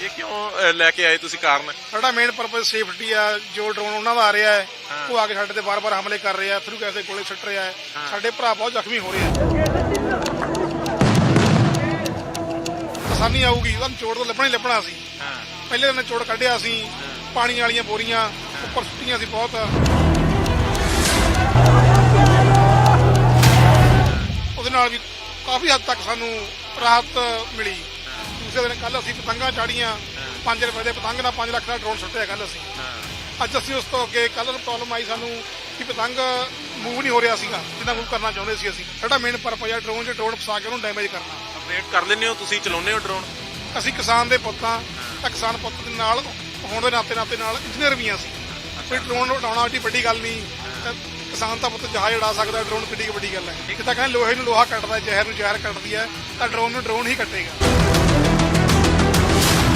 ਇਹ ਕਿਉਂ ਲੈ ਕੇ ਆਏ ਤੁਸੀਂ ਕਾਰਨ? ਸਾਡਾ ਮੇਨ ਪਰਪਸ ਸੇਫਟੀ ਆ ਜੋ ਡਰੋਨ ਉਹਨਾਂ ਦਾ ਆ ਰਿਹਾ ਹੈ ਉਹ ਆ ਕੇ ਸਾਡੇ ਤੇ ਵਾਰ-ਵਾਰ ਹਮਲੇ ਕਰ ਰਹੇ ਥਰੂ ਗੈਸ ਦੇ ਗੋਲੇ ਛੱਟ ਰਿਹਾ ਹੈ। ਸਾਡੇ ਭਰਾ ਬਹੁਤ ਜ਼ਖਮੀ ਹੋ ਰਹੇ ਆ ਆਸਾਨੀ ਆਊਗੀ ਉਹਨੂੰ ਚੋੜ ਤੋਂ ਲੱਭਣਾ ਹੀ ਲੱਭਣਾ ਸੀ। ਹਾਂ। ਪਹਿਲੇ ਦਿਨ ਚੋੜ ਕੱਢਿਆ ਸੀ ਪਾਣੀ ਵਾਲੀਆਂ ਬੋਰੀਆਂ ਉੱਪਰ ਸੁੱਟੀਆਂ ਸੀ ਬਹੁਤ। ਉਹਦੇ ਨਾਲ ਵੀ ਕਾਫੀ ਹੱਦ ਤੱਕ ਸਾਨੂੰ ਰਾਹਤ ਮਿਲੀ। ਦੂਸਰੇ ਦਿਨ ਕੱਲ ਅਸੀਂ ਪਤੰਗਾਂ ਚਾੜੀਆਂ 5 ਰੁਪਏ ਦੇ ਪਤੰਗ ਨਾਲ 5 ਲੱਖ ਦਾ ਡਰੋਨ ਸੁੱਟਿਆ ਕੱਲ ਅਸੀਂ। ਅੱਜ ਅਸੀਂ ਉਸ ਤੋਂ ਅੱਗੇ ਕੱਲ ਨੂੰ ਪ੍ਰੋਬਲਮ ਆਈ ਸਾਨੂੰ ਕਿ ਪਤੰਗ ਮੂਵ ਨਹੀਂ ਹੋ ਰਿਹਾ ਸੀਗਾ ਜਿੰਨਾ ਮੂਵ ਕਰਨਾ ਚਾਹੁੰਦੇ ਸੀ ਅਸੀਂ। ਸਾਡਾ ਮੇਨ ਪਰਪਸ ਹੈ ਡਰੋਨ 'ਚ ਡਰੋਨ ਫਸਾ ਕੇ ਉਹਨੂੰ ਡੈਮੇਜ ਕਰਨਾ। ਆਪਰੇਟ ਕਰ ਲੈਂਦੇ ਹੋ ਤੁਸੀਂ ਚਲਾਉਂਦੇ ਹੋ ਡਰੋਨ ਅਸੀਂ ਕਿਸਾਨ ਦੇ ਪੁੱਤਾਂ ਤਾਂ ਕਿਸਾਨ ਪੁੱਤ ਦੇ ਨਾਲ ਹੋਣ ਦੇ ਨਾਤੇ ਨਾਤੇ ਨਾਲ ਇੰਜੀਨੀਅਰ ਵੀ ਹਾਂ ਅਸੀਂ। ਕੋਈ ਡਰੋਨ ਉਡਾਉਣਾ ਏਡੀ ਵੱਡੀ ਗੱਲ ਨਹੀਂ। ਕਿਸਾਨ ਤਾਂ ਪੁੱਤ ਜਹਾਜ਼ ਉਡਾ ਸਕਦਾ ਡਰੋਨ ਕਿੱਡੀ ਵੱਡੀ ਗੱਲ ਹੈ। ਇੱਕ ਤਾਂ ਕਹਿੰਦੇ ਲੋਹੇ ਨੂੰ ਲੋਹਾ ਕੱਟਦਾ ਜ਼ਹਿਰ ਨੂੰ ਜ਼ਹਿਰ ਕੱਟਦੀ ਹੈ ਤਾਂ ਡਰੋਨ ਨੂੰ ਡਰੋਨ ਹੀ ਕੱਟੇਗਾ।